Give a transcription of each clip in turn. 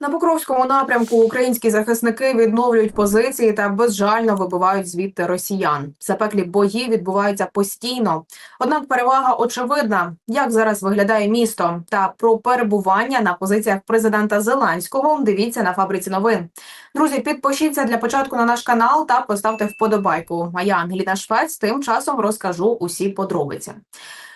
На Покровському напрямку українські захисники відновлюють позиції та безжально вибивають звідти росіян. Запеклі бої відбуваються постійно. Однак перевага очевидна, як зараз виглядає місто, та про перебування на позиціях президента Зеленського. Дивіться на фабриці новин. Друзі, підпишіться для початку на наш канал та поставте вподобайку. А я Ангеліна Швець тим часом розкажу усі подробиці.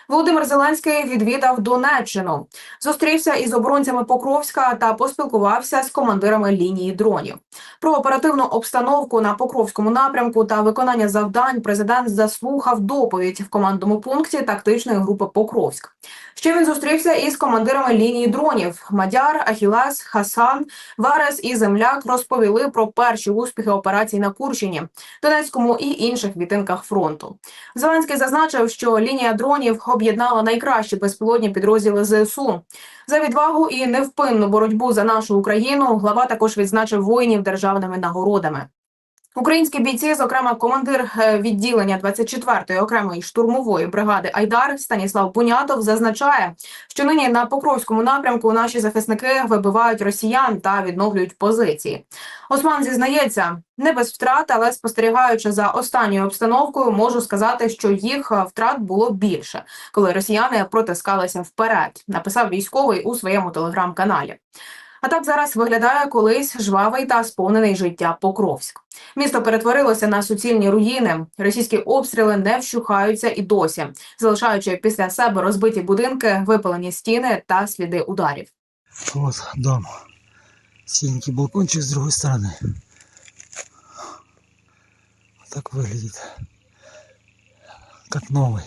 Володимир Зеленський відвідав Донеччину, зустрівся із оборонцями Покровська та поспілкувався з командирами лінії дронів. Про оперативну обстановку на Покровському напрямку та виконання завдань президент заслухав доповідь в командному пункті тактичної групи Покровськ. Ще він зустрівся із командирами лінії дронів. Мадяр, Ахілес, Хасан, Варес і Земляк розповіли про перші успіхи операцій на Курщині, Донецькому і інших відтинках фронту. Зеленський зазначив, що лінія дронів об'єднала найкращі безпілотні підрозділи ЗСУ. За відвагу і невпинну боротьбу за нашу Україну глава також відзначив воїнів державними нагородами. Українські бійці, зокрема командир е, відділення 24-ї окремої штурмової бригади Айдар Станіслав Бунятов, зазначає, що нині на Покровському напрямку наші захисники вибивають росіян та відновлюють позиції. Осман зізнається, не без втрат, але спостерігаючи за останньою обстановкою, можу сказати, що їх е, втрат було більше, коли росіяни протискалися вперед. Написав військовий у своєму телеграм-каналі. А так зараз виглядає колись жвавий та сповнений життя Покровськ. Місто перетворилося на суцільні руїни. Російські обстріли не вщухаються і досі, залишаючи після себе розбиті будинки, випалені стіни та сліди ударів. Вот дом. Синенький балкончик с другой стороны. Вот так выглядит. Как новый.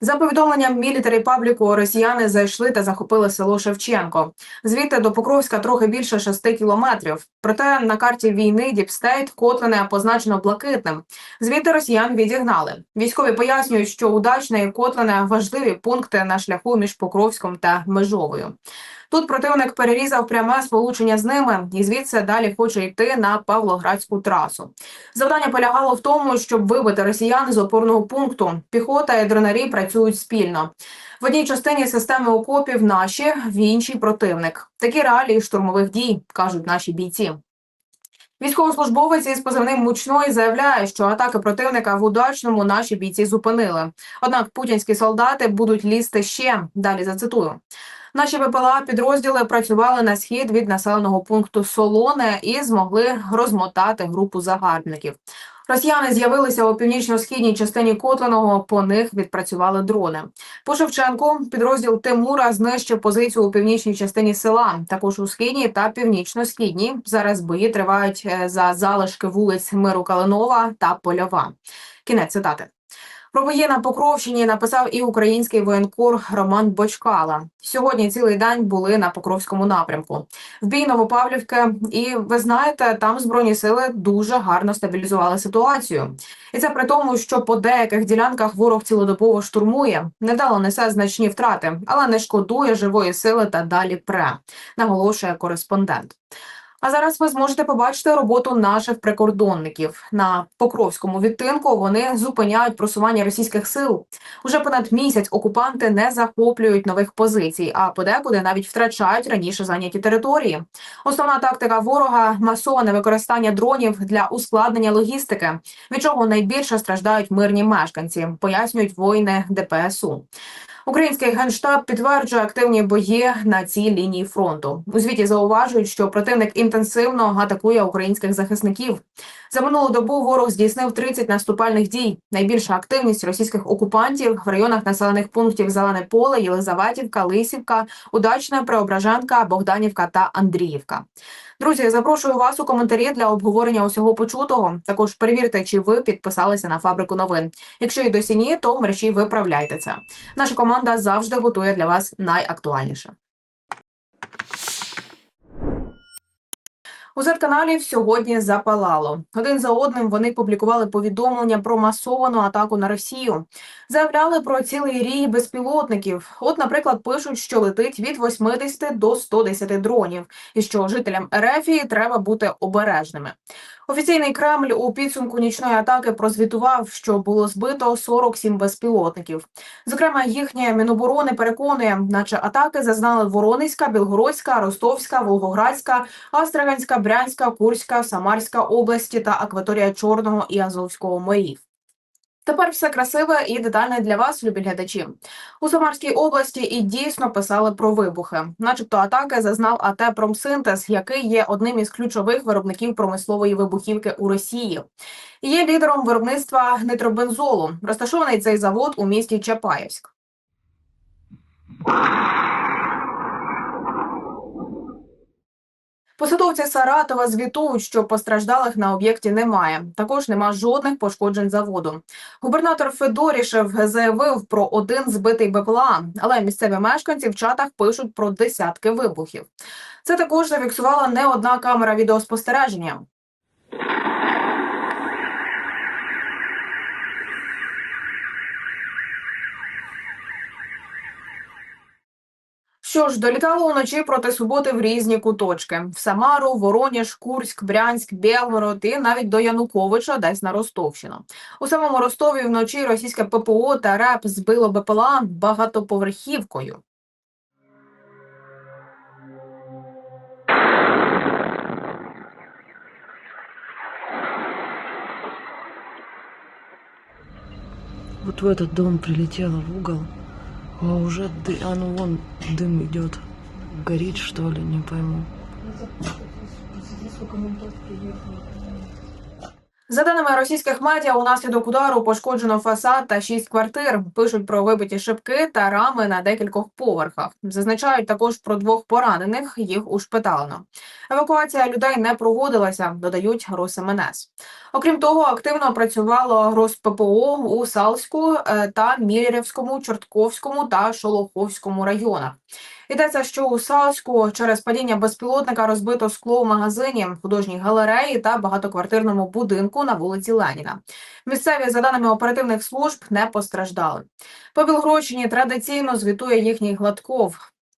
За повідомленням мілітарі пабліку, росіяни зайшли та захопили село Шевченко. Звідти до Покровська трохи більше шести кілометрів. Проте на карті війни Діпстейт Котлене позначено блакитним. Звідти росіян відігнали. Військові пояснюють, що удачне і Котлене важливі пункти на шляху між Покровськом та Межовою. Тут противник перерізав пряме сполучення з ними, і звідси далі хоче йти на Павлоградську трасу. Завдання полягало в тому, щоб вибити росіян з опорного пункту. Піхота і дронарі працюють спільно. В одній частині системи окопів наші, в іншій противник. Такі реалії штурмових дій кажуть наші бійці. Військовослужбовець із позивним мучної заявляє, що атаки противника в удачному наші бійці зупинили. Однак путінські солдати будуть лізти ще. Далі зацитую. Наші ВПЛА підрозділи працювали на схід від населеного пункту Солоне і змогли розмотати групу загарбників. Росіяни з'явилися у північно-східній частині Котлиного. По них відпрацювали дрони. По Шевченку підрозділ Тимура знищив позицію у північній частині села. Також у східній та північно-східній зараз бої тривають е, за залишки вулиць Миру Калинова та Польова. Кінець цитати. Про бої на Покровщині написав і український воєнкор Роман Бочкала. Сьогодні цілий день були на Покровському напрямку. В бій Новопавлівки, і ви знаєте, там збройні сили дуже гарно стабілізували ситуацію. І це при тому, що по деяких ділянках ворог цілодобово штурмує, недало несе значні втрати, але не шкодує живої сили та далі пре, наголошує кореспондент. А зараз ви зможете побачити роботу наших прикордонників на Покровському відтинку. Вони зупиняють просування російських сил. Уже понад місяць окупанти не захоплюють нових позицій, а подекуди навіть втрачають раніше зайняті території. Основна тактика ворога масоване використання дронів для ускладнення логістики, від чого найбільше страждають мирні мешканці, пояснюють воїни ДПСУ. Український генштаб підтверджує активні бої на цій лінії фронту. У звіті зауважують, що противник інтенсивно атакує українських захисників. За минулу добу ворог здійснив 30 наступальних дій. Найбільша активність російських окупантів в районах населених пунктів Зелене Поле, Єлизаветівка, Лисівка, Удачне, Преображенка, Богданівка та Андріївка. Друзі, запрошую вас у коментарі для обговорення усього почутого. Також перевірте, чи ви підписалися на фабрику новин. Якщо і досі ні, то в мережі виправляйте це. Наша команда завжди готує для вас найактуальніше. У Z-каналів сьогодні запалало. Один за одним вони публікували повідомлення про масовану атаку на Росію. Заявляли про цілий рій безпілотників. От, наприклад, пишуть, що летить від 80 до 110 дронів, і що жителям Ерефії треба бути обережними. Офіційний Кремль у підсумку нічної атаки прозвітував, що було збито 47 безпілотників. Зокрема, їхнє міноборони переконує, наче атаки зазнали Воронезька, Білгородська, Ростовська, Волгоградська, Астраганська, Брянська, Курська, Самарська області та акваторія Чорного і Азовського морів. Тепер все красиве і детальне для вас, любі глядачі. У Самарській області і дійсно писали про вибухи, начебто атаки зазнав АТ «Промсинтез», який є одним із ключових виробників промислової вибухівки у Росії. Є лідером виробництва нитробензолу. Розташований цей завод у місті Чапаєвськ. Посадовці Саратова звітують, що постраждалих на об'єкті немає. Також нема жодних пошкоджень заводу. Губернатор Федорішев заявив про один збитий БПЛА, але місцеві мешканці в чатах пишуть про десятки вибухів. Це також зафіксувала не одна камера відеоспостереження. Що ж, долітало уночі проти суботи в різні куточки: в Самару, Вороніж, Курськ, Брянськ, Белгород і навіть до Януковича, десь на Ростовщину. У самому Ростові вночі російське ППО та РЕП збило БПЛА багатоповерхівкою. Вот в этот дом прилетела в угол, а уже ды... а ну вон дым идет. Горит что ли, не пойму. За даними російських медіа, унаслідок удару пошкоджено фасад та шість квартир. Пишуть про вибиті шибки та рами на декількох поверхах. Зазначають також про двох поранених. Їх ушпиталено. Евакуація людей не проводилася, додають РосМНС. Окрім того, активно працювало РосППО у Салську е, та Мірєвському, Чортковському та Шолоховському районах. Йдеться, що у Салську через падіння безпілотника розбито скло в магазині, художній галереї та багатоквартирному будинку на вулиці Леніна. Місцеві, за даними оперативних служб, не постраждали. По Білгородщині традиційно звітує їхній Гладков.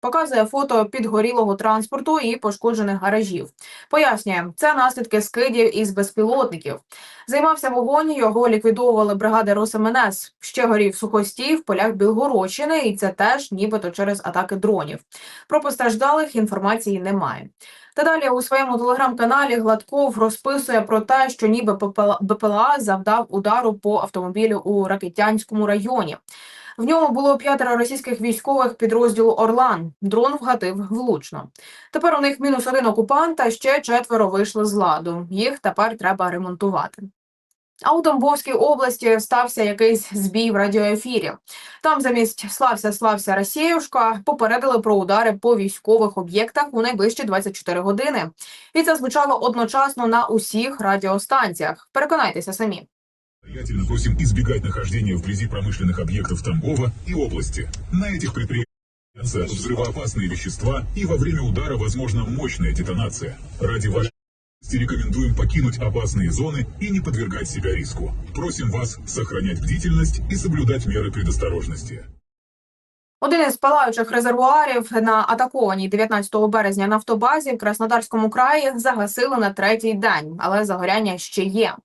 Показує фото підгорілого транспорту і пошкоджених гаражів. Пояснює, це наслідки скидів із безпілотників. Займався вогонь, його ліквідовували бригади РосМНС. Ще горів сухостій в полях Білгородщини, і це теж нібито через атаки дронів. Про постраждалих інформації немає. Та далі у своєму телеграм-каналі Гладков розписує про те, що ніби БПЛА завдав удару по автомобілю у Ракитянському районі. В ньому було п'ятеро російських військових підрозділу Орлан. Дрон вгатив влучно. Тепер у них мінус один окупант, а ще четверо вийшли з ладу. Їх тепер треба ремонтувати. А у Тамбовській області стався якийсь збій в радіоефірі. Там замість слався слався Росіюшка попередили про удари по військових об'єктах у найближчі 24 години. І це звучало одночасно на усіх радіостанціях. Переконайтеся самі. Настоятельно просим избегать нахождения вблизи промышленных объектов Тамбова и области. На этих предприятиях хранятся взрывоопасные вещества и во время удара возможна мощная детонация. Ради вашей безопасности рекомендуем покинуть опасные зоны и не подвергать себя риску. Просим вас сохранять бдительность и соблюдать меры предосторожности. Один із палаючих резервуарів на атакованій 19 березня нафтобазі в Краснодарському краї загасили на третій день, але загоряння ще є.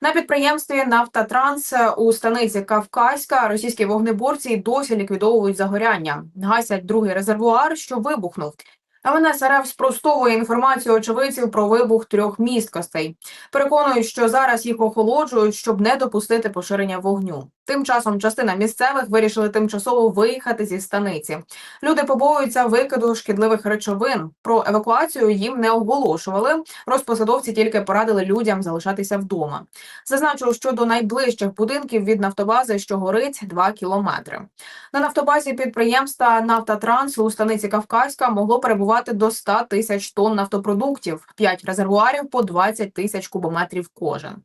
На підприємстві Нафтатранс у станиці Кавказька російські вогнеборці досі ліквідовують загоряння. Гасять другий резервуар, що вибухнув. МНС РФ спростовує інформацію очевидців про вибух трьох місткостей. Переконують, що зараз їх охолоджують, щоб не допустити поширення вогню. Тим часом частина місцевих вирішили тимчасово виїхати зі станиці. Люди побоюються викиду шкідливих речовин. Про евакуацію їм не оголошували. Розпосадовці тільки порадили людям залишатися вдома. Зазначу, що до найближчих будинків від нафтобази, що горить, 2 кілометри. На нафтобазі підприємства Нафтатранс у станиці Кавказька могло перебувати до 100 тисяч тонн нафтопродуктів, 5 резервуарів по 20 тисяч кубометрів кожен.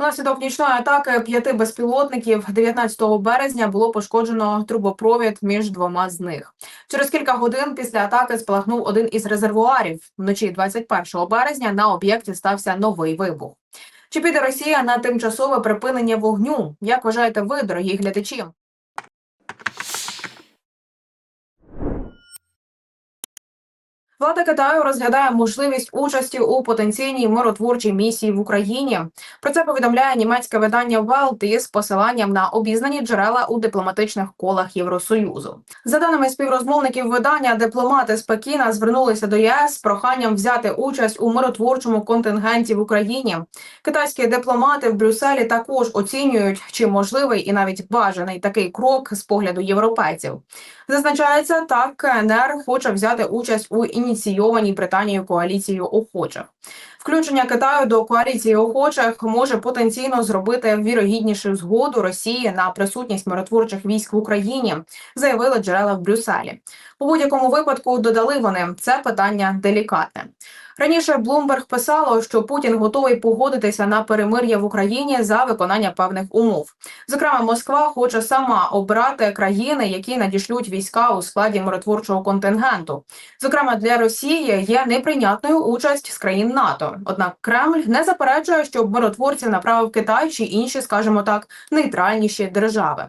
Унаслідок нічної атаки п'яти безпілотників 19 березня було пошкоджено трубопровід між двома з них. Через кілька годин після атаки спалахнув один із резервуарів. Вночі 21 березня на об'єкті стався новий вибух. Чи піде Росія на тимчасове припинення вогню? Як вважаєте ви, дорогі глядачі? Влада Китаю розглядає можливість участі у потенційній миротворчій місії в Україні. Про це повідомляє німецьке видання Welt із посиланням на обізнані джерела у дипломатичних колах Євросоюзу. За даними співрозмовників видання, дипломати з Пекіна звернулися до ЄС з проханням взяти участь у миротворчому контингенті в Україні. Китайські дипломати в Брюсселі також оцінюють, чи можливий і навіть бажаний такий крок з погляду європейців. Зазначається, так КНР хоче взяти участь у ініційованій Британією коаліцією охочих. Включення Китаю до коаліції охочих може потенційно зробити вірогіднішу згоду Росії на присутність миротворчих військ в Україні, заявили джерела в Брюсселі. У будь-якому випадку додали вони це питання делікатне. Раніше Bloomberg писало, що Путін готовий погодитися на перемир'я в Україні за виконання певних умов. Зокрема, Москва хоче сама обрати країни, які надішлють війська у складі миротворчого контингенту. Зокрема, для Росії є неприйнятною участь з країн НАТО. Однак Кремль не заперечує, щоб миротворців направив Китай чи інші, скажімо так, нейтральніші держави.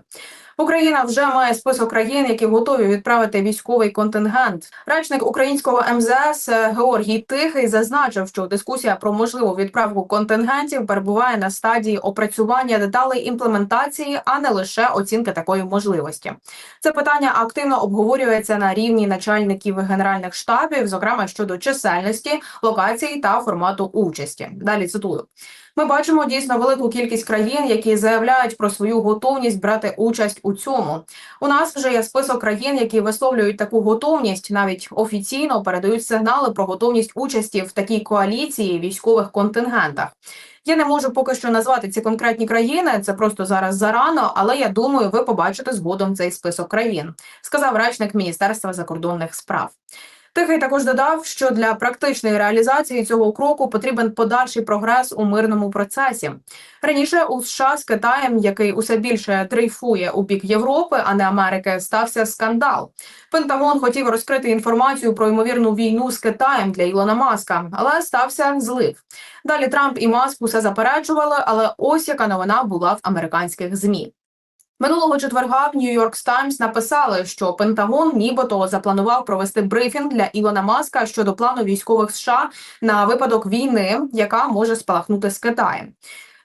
Україна вже має список країн, які готові відправити військовий контингент. Речник українського МЗС Георгій Тихий зазначив, що дискусія про можливу відправку контингентів перебуває на стадії опрацювання деталей імплементації, а не лише оцінки такої можливості. Це питання активно обговорюється на рівні начальників генеральних штабів, зокрема щодо чисельності, локації та формату участі. Далі цитую. Ми бачимо дійсно велику кількість країн, які заявляють про свою готовність брати участь у цьому. У нас вже є список країн, які висловлюють таку готовність, навіть офіційно передають сигнали про готовність участі в такій коаліції військових контингентах. Я не можу поки що назвати ці конкретні країни, це просто зараз зарано, але я думаю, ви побачите згодом цей список країн, сказав речник Міністерства закордонних справ. Тихий також додав, що для практичної реалізації цього кроку потрібен подальший прогрес у мирному процесі. Раніше у США з Китаєм, який усе більше дрейфує у бік Європи, а не Америки, стався скандал. Пентагон хотів розкрити інформацію про ймовірну війну з Китаєм для Ілона Маска, але стався злив. Далі Трамп і Маск усе заперечували, але ось яка новина була в американських змі. Минулого четверга в Нью-Йорк Таймс написали, що Пентагон нібито запланував провести брифінг для Ілона Маска щодо плану військових США на випадок війни, яка може спалахнути з Китаєм.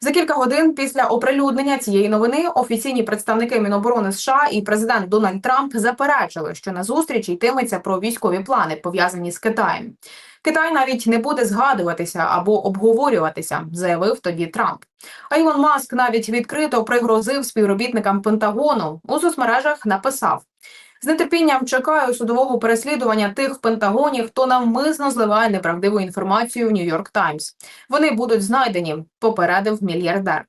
За кілька годин після оприлюднення цієї новини офіційні представники Міноборони США і президент Дональд Трамп заперечили, що на зустрічі йтиметься про військові плани пов'язані з Китаєм. Китай навіть не буде згадуватися або обговорюватися, заявив тоді Трамп. А Ілон Маск навіть відкрито пригрозив співробітникам Пентагону у соцмережах. Написав. З нетерпінням чекаю судового переслідування тих в Пентагоні, хто навмисно зливає неправдиву інформацію в Нью-Йорк Таймс. Вони будуть знайдені, попередив мільярдер.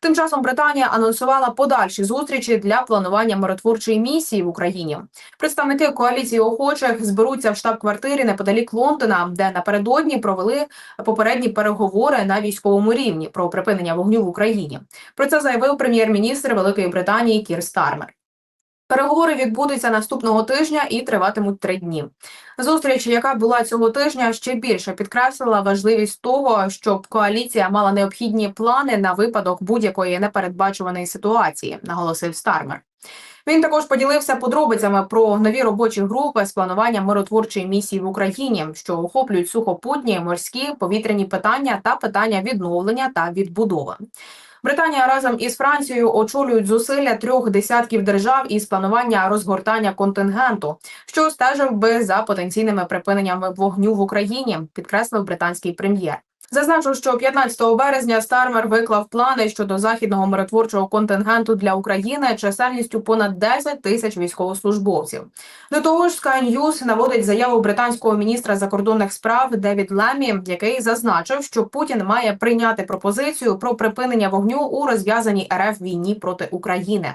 Тим часом Британія анонсувала подальші зустрічі для планування миротворчої місії в Україні. Представники коаліції охочих зберуться в штаб-квартирі неподалік Лондона, де напередодні провели попередні переговори на військовому рівні про припинення вогню в Україні. Про це заявив прем'єр-міністр Великої Британії Кір Стармер. Переговори відбудуться наступного тижня і триватимуть три дні. Зустріч, яка була цього тижня, ще більше підкреслила важливість того, щоб коаліція мала необхідні плани на випадок будь-якої непередбачуваної ситуації, наголосив Стармер. Він також поділився подробицями про нові робочі групи з планування миротворчої місії в Україні, що охоплюють сухопутні, морські, повітряні питання та питання відновлення та відбудови. Британія разом із Францією очолюють зусилля трьох десятків держав із планування розгортання контингенту, що стежив би за потенційними припиненнями вогню в Україні, підкреслив британський прем'єр. Зазначу, що 15 березня Стармер виклав плани щодо західного миротворчого контингенту для України чисельністю понад 10 тисяч військовослужбовців. До того ж, Sky News наводить заяву британського міністра закордонних справ Девід Лемі, який зазначив, що Путін має прийняти пропозицію про припинення вогню у розв'язаній РФ війні проти України.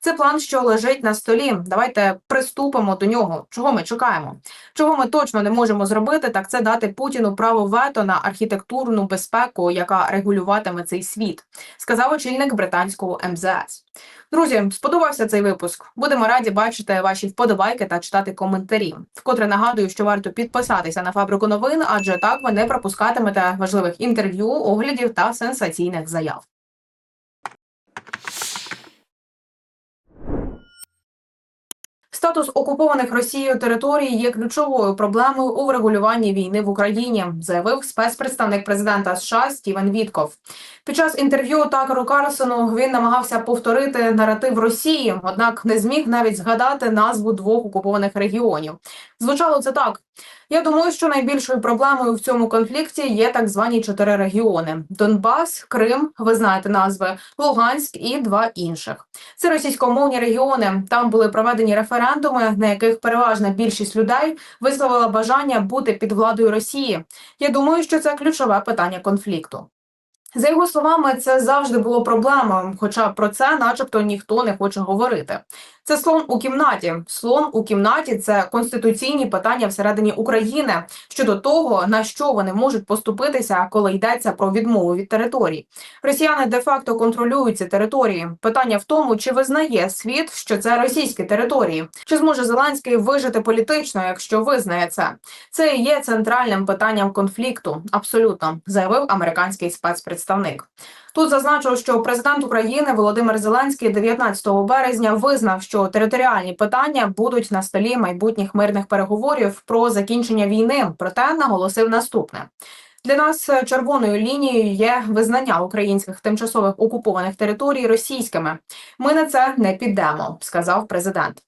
Це план, що лежить на столі. Давайте приступимо до нього. Чого ми чекаємо? Чого ми точно не можемо зробити, так це дати Путіну право вето на архітектурну безпеку, яка регулюватиме цей світ, сказав очільник британського МЗС. Друзі, сподобався цей випуск. Будемо раді бачити ваші вподобайки та читати коментарі. Вкотре нагадую, що варто підписатися на фабрику новин, адже так ви не пропускатимете важливих інтерв'ю, оглядів та сенсаційних заяв. Статус окупованих Росією територій є ключовою проблемою у врегулюванні війни в Україні, заявив спецпредставник президента США Стівен Вітков. Під час інтерв'ю Такеру Карлсону він намагався повторити наратив Росії, однак не зміг навіть згадати назву двох окупованих регіонів. Звучало це так. Я думаю, що найбільшою проблемою в цьому конфлікті є так звані чотири регіони: Донбас, Крим, ви знаєте назви, Луганськ і два інших. Це російськомовні регіони. Там були проведені референдуми, на яких переважна більшість людей висловила бажання бути під владою Росії. Я думаю, що це ключове питання конфлікту. За його словами, це завжди було проблемою, хоча про це, начебто, ніхто не хоче говорити. Це слон у кімнаті. Слон у кімнаті це конституційні питання всередині України щодо того, на що вони можуть поступитися, коли йдеться про відмову від територій. Росіяни де-факто контролюють ці території. Питання в тому, чи визнає світ, що це російські території, чи зможе Зеленський вижити політично, якщо визнає це. Це і є центральним питанням конфлікту. Абсолютно заявив американський спецпредставник. Тут зазначив, що президент України Володимир Зеленський 19 березня визнав, що територіальні питання будуть на столі майбутніх мирних переговорів про закінчення війни. Проте наголосив наступне. Для нас червоною лінією є визнання українських тимчасових окупованих територій російськими. Ми на це не підемо, сказав президент.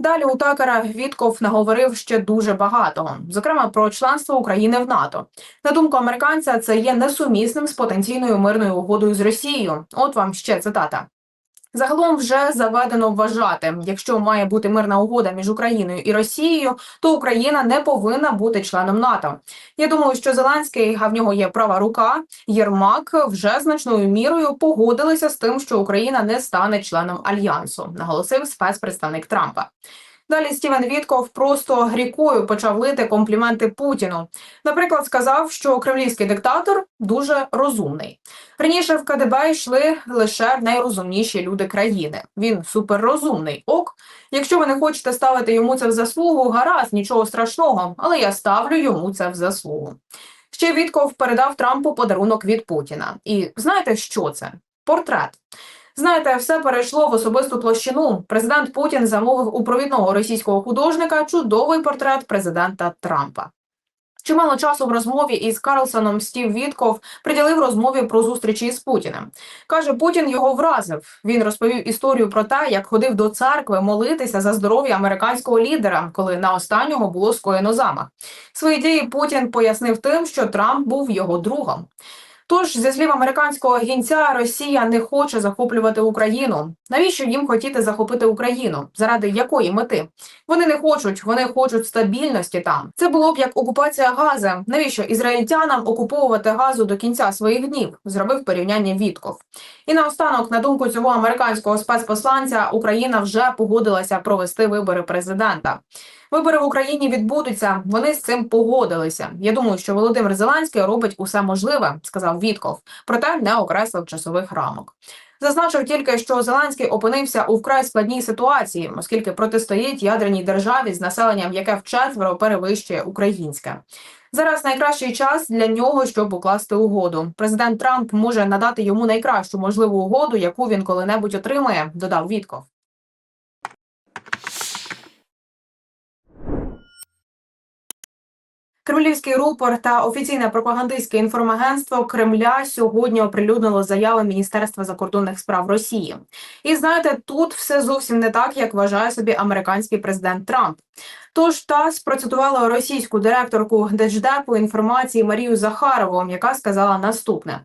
Далі у Такара Вітков наговорив ще дуже багатого, зокрема про членство України в НАТО. На думку американця, це є несумісним з потенційною мирною угодою з Росією. От вам ще цитата. Загалом вже заведено вважати, якщо має бути мирна угода між Україною і Росією, то Україна не повинна бути членом НАТО. Я думаю, що Зеленський, а в нього є права рука, Єрмак вже значною мірою погодилися з тим, що Україна не стане членом альянсу, наголосив спецпредставник Трампа. Далі Стівен Вітков просто рікою почав лити компліменти Путіну. Наприклад, сказав, що кремлівський диктатор дуже розумний. Раніше в КДБ йшли лише найрозумніші люди країни. Він суперрозумний. Ок, якщо ви не хочете ставити йому це в заслугу, гаразд, нічого страшного, але я ставлю йому це в заслугу. Ще Вітков передав Трампу подарунок від Путіна. І знаєте, що це? Портрет. Знаєте, все перейшло в особисту площину. Президент Путін замовив у провідного російського художника чудовий портрет президента Трампа. Чимало часу в розмові із Карлсоном Стів Вітков приділив розмові про зустрічі із Путіним. Каже, Путін його вразив. Він розповів історію про те, як ходив до церкви молитися за здоров'я американського лідера, коли на останнього було скоєно замах. Свої дії Путін пояснив тим, що Трамп був його другом. Тож, зі слів американського гінця, Росія не хоче захоплювати Україну. Навіщо їм хотіти захопити Україну? Заради якої мети? Вони не хочуть, вони хочуть стабільності там. Це було б як окупація Гази. Навіщо ізраїльтянам окуповувати газу до кінця своїх днів? Зробив порівняння Вітков. І наостанок, на думку цього американського спецпосланця, Україна вже погодилася провести вибори президента. Вибори в Україні відбудуться. Вони з цим погодилися. Я думаю, що Володимир Зеленський робить усе можливе, сказав Вітков, проте не окреслив часових рамок. Зазначив тільки, що Зеленський опинився у вкрай складній ситуації, оскільки протистоїть ядерній державі з населенням, яке вчетверо перевищує українське. Зараз найкращий час для нього, щоб укласти угоду. Президент Трамп може надати йому найкращу можливу угоду, яку він коли-небудь отримає, додав Вітков. Кремлівський рупор та офіційне пропагандистське інформагентство Кремля сьогодні оприлюднило заяви Міністерства закордонних справ Росії. І знаєте, тут все зовсім не так, як вважає собі американський президент Трамп. Тож ТАСС процитувала російську директорку Держдепу інформації Марію Захарову, яка сказала наступне: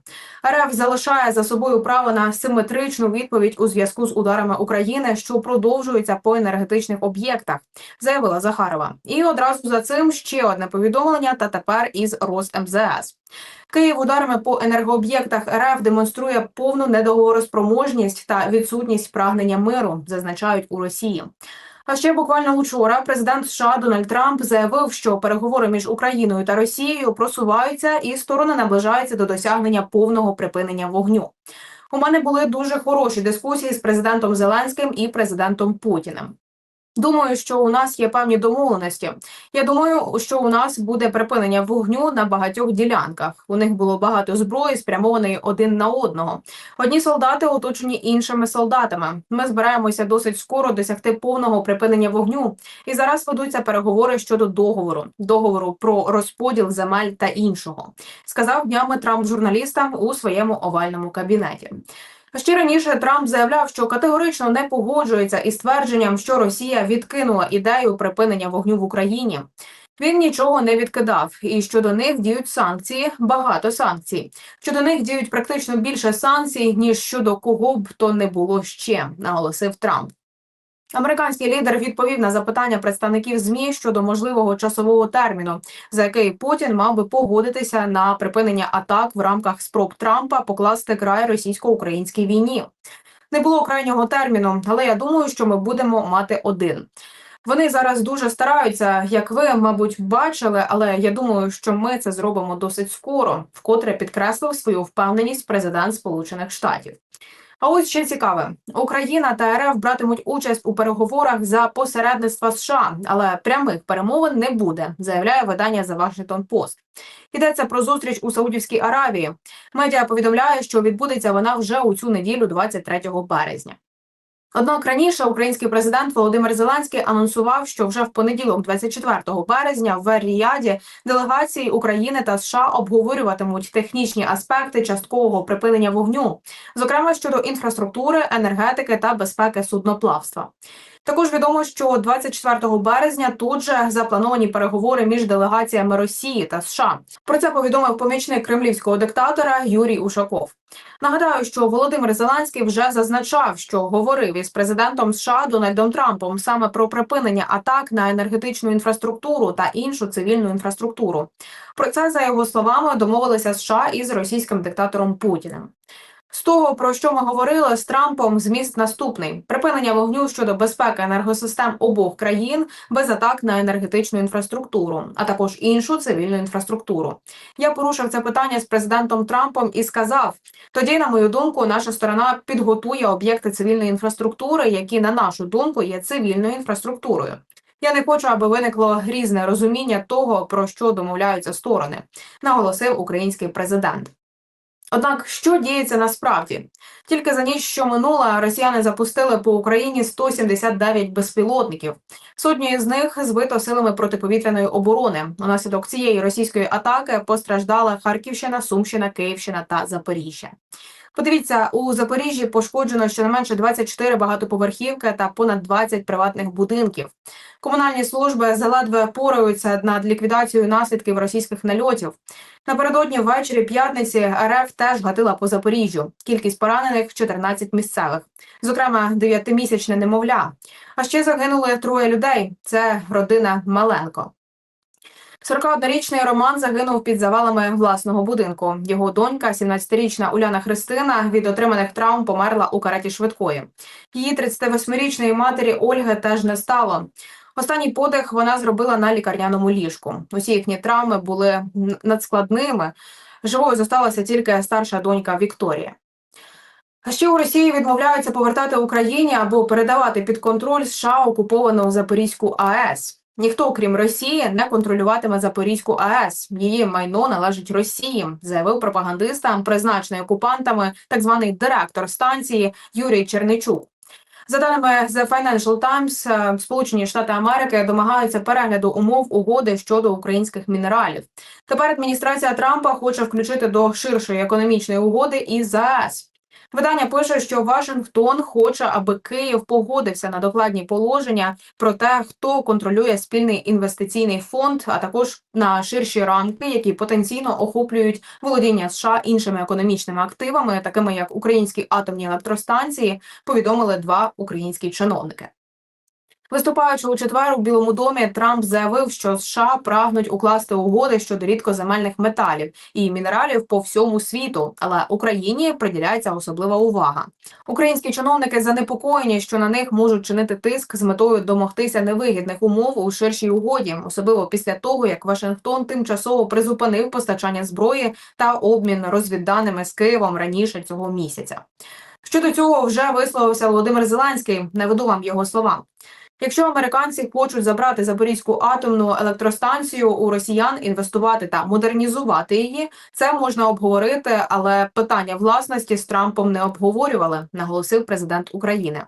РФ залишає за собою право на симетричну відповідь у зв'язку з ударами України, що продовжуються по енергетичних об'єктах, заявила Захарова. І одразу за цим ще одне повідомлення. Та тепер із Росмзс. Київ ударами по енергооб'єктах РФ демонструє повну недоговороспроможність та відсутність прагнення миру, зазначають у Росії. А ще буквально учора президент США Дональд Трамп заявив, що переговори між Україною та Росією просуваються, і сторони наближаються до досягнення повного припинення вогню. У мене були дуже хороші дискусії з президентом Зеленським і президентом Путіним. Думаю, що у нас є певні домовленості. Я думаю, що у нас буде припинення вогню на багатьох ділянках. У них було багато зброї, спрямованої один на одного. Одні солдати оточені іншими солдатами. Ми збираємося досить скоро досягти повного припинення вогню. І зараз ведуться переговори щодо договору, договору про розподіл земель та іншого. Сказав днями Трамп журналістам у своєму овальному кабінеті. Ще раніше Трамп заявляв, що категорично не погоджується із твердженням, що Росія відкинула ідею припинення вогню в Україні. Він нічого не відкидав, і щодо них діють санкції, багато санкцій. Щодо них діють практично більше санкцій, ніж щодо кого б то не було ще, наголосив Трамп. Американський лідер відповів на запитання представників змі щодо можливого часового терміну, за який Путін мав би погодитися на припинення атак в рамках спроб Трампа покласти край російсько-українській війні. Не було крайнього терміну, але я думаю, що ми будемо мати один. Вони зараз дуже стараються, як ви, мабуть, бачили, але я думаю, що ми це зробимо досить скоро, вкотре підкреслив свою впевненість президент Сполучених Штатів. А ось ще цікаве: Україна та РФ братимуть участь у переговорах за посередництва США, але прямих перемовин не буде, заявляє видання The Washington Post. Йдеться про зустріч у Саудівській Аравії. Медіа повідомляє, що відбудеться вона вже у цю неділю, 23 березня. Однак раніше український президент Володимир Зеленський анонсував, що вже в понеділок, 24 березня, в Ер-Ріяді делегації України та США обговорюватимуть технічні аспекти часткового припинення вогню, зокрема щодо інфраструктури, енергетики та безпеки судноплавства. Також відомо, що 24 березня тут же заплановані переговори між делегаціями Росії та США. Про це повідомив помічник кремлівського диктатора Юрій Ушаков. Нагадаю, що Володимир Зеленський вже зазначав, що говорив із президентом США Дональдом Трампом саме про припинення атак на енергетичну інфраструктуру та іншу цивільну інфраструктуру. Про це за його словами домовилися США із російським диктатором Путіним. З того, про що ми говорили з Трампом, зміст наступний: припинення вогню щодо безпеки енергосистем обох країн без атак на енергетичну інфраструктуру, а також іншу цивільну інфраструктуру. Я порушив це питання з президентом Трампом і сказав: тоді, на мою думку, наша сторона підготує об'єкти цивільної інфраструктури, які, на нашу думку, є цивільною інфраструктурою. Я не хочу, аби виникло грізне розуміння того, про що домовляються сторони, наголосив український президент. Однак, що діється насправді? Тільки за ніч, що минула, росіяни запустили по Україні 179 безпілотників. Сотні з них збито силами протиповітряної оборони. Унаслідок цієї російської атаки постраждала Харківщина, Сумщина, Київщина та Запоріжжя. Подивіться, у Запоріжжі пошкоджено щонайменше 24 багатоповерхівки та понад 20 приватних будинків. Комунальні служби заледве пораються над ліквідацією наслідків російських нальотів. Напередодні ввечері п'ятниці РФ теж гатила по Запоріжжю. Кількість поранених 14 місцевих, зокрема, дев'ятимісячне немовля. А ще загинули троє людей. Це родина Маленко. 41-річний Роман загинув під завалами власного будинку. Його донька, 17-річна Уляна Христина, від отриманих травм померла у кареті швидкої. Її 38-річної матері Ольги теж не стало. Останній подих вона зробила на лікарняному ліжку. Усі їхні травми були надскладними. Живою зосталася тільки старша донька Вікторія. А ще у Росії відмовляються повертати Україні або передавати під контроль США окуповану Запорізьку АЕС. Ніхто, крім Росії, не контролюватиме Запорізьку АЕС. Її майно належить Росії, заявив пропагандистам, призначений окупантами, так званий директор станції Юрій Черничук. За даними The Financial Times, е, Сполучені Штати Америки домагаються перегляду умов угоди щодо українських мінералів. Тепер адміністрація Трампа хоче включити до ширшої економічної угоди із ЗАЕС. Видання пише, що Вашингтон хоче, аби Київ погодився на докладні положення про те, хто контролює спільний інвестиційний фонд, а також на ширші рамки, які потенційно охоплюють володіння США іншими економічними активами, такими як українські атомні електростанції, повідомили два українські чиновники. Виступаючи у четвер у Білому домі, Трамп заявив, що США прагнуть укласти угоди щодо рідкоземельних металів і мінералів по всьому світу, але Україні приділяється особлива увага. Українські чиновники занепокоєні, що на них можуть чинити тиск з метою домогтися невигідних умов у ширшій угоді, особливо після того, як Вашингтон тимчасово призупинив постачання зброї та обмін розвідданими з Києвом раніше цього місяця. Щодо цього вже висловився Володимир Зеленський. Наведу вам його слова. Якщо американці хочуть забрати Запорізьку атомну електростанцію у росіян, інвестувати та модернізувати її, це можна обговорити, але питання власності з Трампом не обговорювали, наголосив президент України.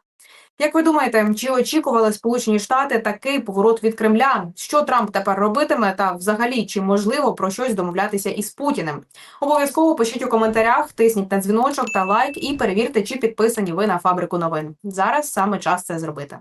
Як ви думаєте, чи очікували Сполучені Штати такий поворот від Кремля? Що Трамп тепер робитиме? Та взагалі чи можливо про щось домовлятися із Путіним? Обов'язково пишіть у коментарях, тисніть на дзвіночок та лайк і перевірте, чи підписані ви на фабрику новин. Зараз саме час це зробити.